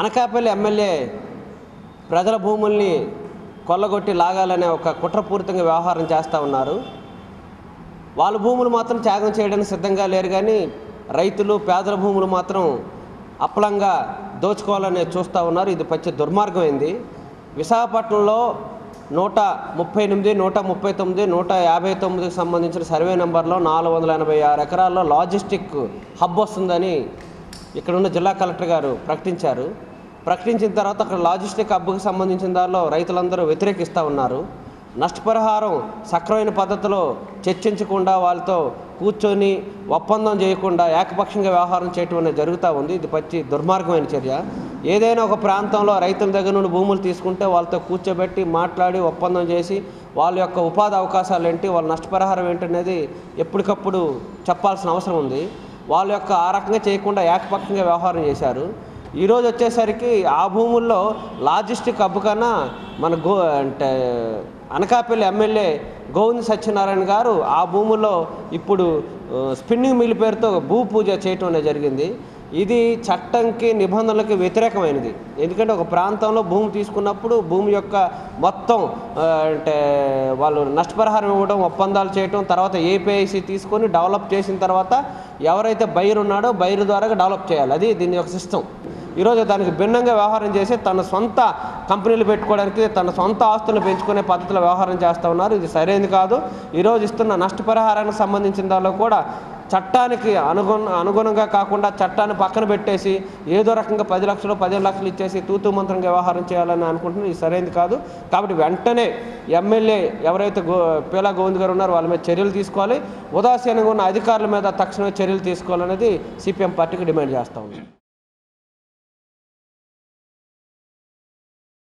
Anakapalli MLA ప్రజల భూముల్ని కొల్లగొట్టి లాగాలనే ఒక కుట్రపూరితంగా వ్యవహారం చేస్తూ ఉన్నారు. వాళ్ళ భూములు మాత్రం త్యాగం చేయడానికి సిద్ధంగా లేరు కానీ రైతులు పేదల భూములు మాత్రం అప్పలంగా దోచుకోవాలని చూస్తూ ఉన్నారు. ఇది పచ్చి దుర్మార్గమైంది. విశాఖపట్నంలో నూట ముప్పై ఎనిమిది నూట ముప్పై తొమ్మిది నూట యాభై తొమ్మిదికి సంబంధించిన సర్వే నెంబర్లో నాలుగు వందల ఎనభై ఆరు ఎకరాల్లో లాజిస్టిక్ హబ్ వస్తుందని ఇక్కడున్న జిల్లా కలెక్టర్ గారు ప్రకటించారు. ప్రకటించిన తర్వాత అక్కడ లాజిస్టిక్ హబ్కి సంబంధించిన దానిలో రైతులందరూ వ్యతిరేకిస్తూ ఉన్నారు. నష్టపరిహారం సక్రమైన పద్ధతిలో చర్చించకుండా వాళ్ళతో కూర్చొని ఒప్పందం చేయకుండా ఏకపక్షంగా వ్యవహారం చేయటం అనేది జరుగుతూ ఉంది. ఇది పచ్చి దుర్మార్గమైన చర్య. ఏదైనా ఒక ప్రాంతంలో రైతుల దగ్గర నుండి భూములు తీసుకుంటే వాళ్ళతో కూర్చోబెట్టి మాట్లాడి ఒప్పందం చేసి వాళ్ళ యొక్క ఉపాధి అవకాశాలు ఏంటి వాళ్ళ నష్టపరిహారం ఏంటనేది ఎప్పటికప్పుడు చెప్పాల్సిన అవసరం ఉంది. వాళ్ళ యొక్క ఆ రకంగా చేయకుండా ఏకపక్షంగా వ్యవహారం చేశారు. ఈరోజు వచ్చేసరికి ఆ భూముల్లో లాజిస్టిక్ హబ్ కన్నా మన గో అంటే అనకాపల్లి ఎమ్మెల్యే గోవింద్ సత్యనారాయణ గారు ఆ భూముల్లో ఇప్పుడు స్పిన్నింగ్ మిల్ పేరుతో భూ పూజ చేయటం అనేది జరిగింది. ఇది చట్టంకి నిబంధనలకి వ్యతిరేకమైనది. ఎందుకంటే ఒక ప్రాంతంలో భూమి తీసుకున్నప్పుడు భూమి యొక్క మొత్తం అంటే వాళ్ళు నష్టపరిహారం ఇవ్వడం ఒప్పందాలు చేయడం తర్వాత ఏపీఐసి తీసుకొని డెవలప్ చేసిన తర్వాత ఎవరైతే బైర్ ఉన్నాడో బైర్ ద్వారా డెవలప్ చేయాలి. అది దీని యొక్క సిస్టమ్ ఈరోజు దానికి భిన్నంగా వ్యవహారం చేసి తన సొంత కంపెనీలు పెట్టుకోవడానికి తన సొంత ఆస్తులను పెంచుకునే పద్ధతిలో వ్యవహారం చేస్తూ ఉన్నారు. ఇది సరైనది కాదు. ఈరోజు ఇస్తున్న నష్టపరిహారానికి సంబంధించిన దానిలో కూడా చట్టానికి అనుగుణ అనుగుణంగా కాకుండా చట్టాన్ని పక్కన పెట్టేసి ఏదో రకంగా పది లక్షలు పదిహేను లక్షలు ఇచ్చేసి తూతూ మంత్రంగా వ్యవహారం చేయాలని అనుకుంటున్నారు ఇది సరైనది కాదు. కాబట్టి వెంటనే ఎమ్మెల్యే ఎవరైతే గో పేలా గోవింద్ గారు ఉన్నారో వాళ్ళ మీద చర్యలు తీసుకోవాలి. ఉదాసీనంగా ఉన్న అధికారుల మీద తక్షణమే చర్యలు తీసుకోవాలనేది సిపిఎం పార్టీకి డిమాండ్ చేస్తూ ఉంది.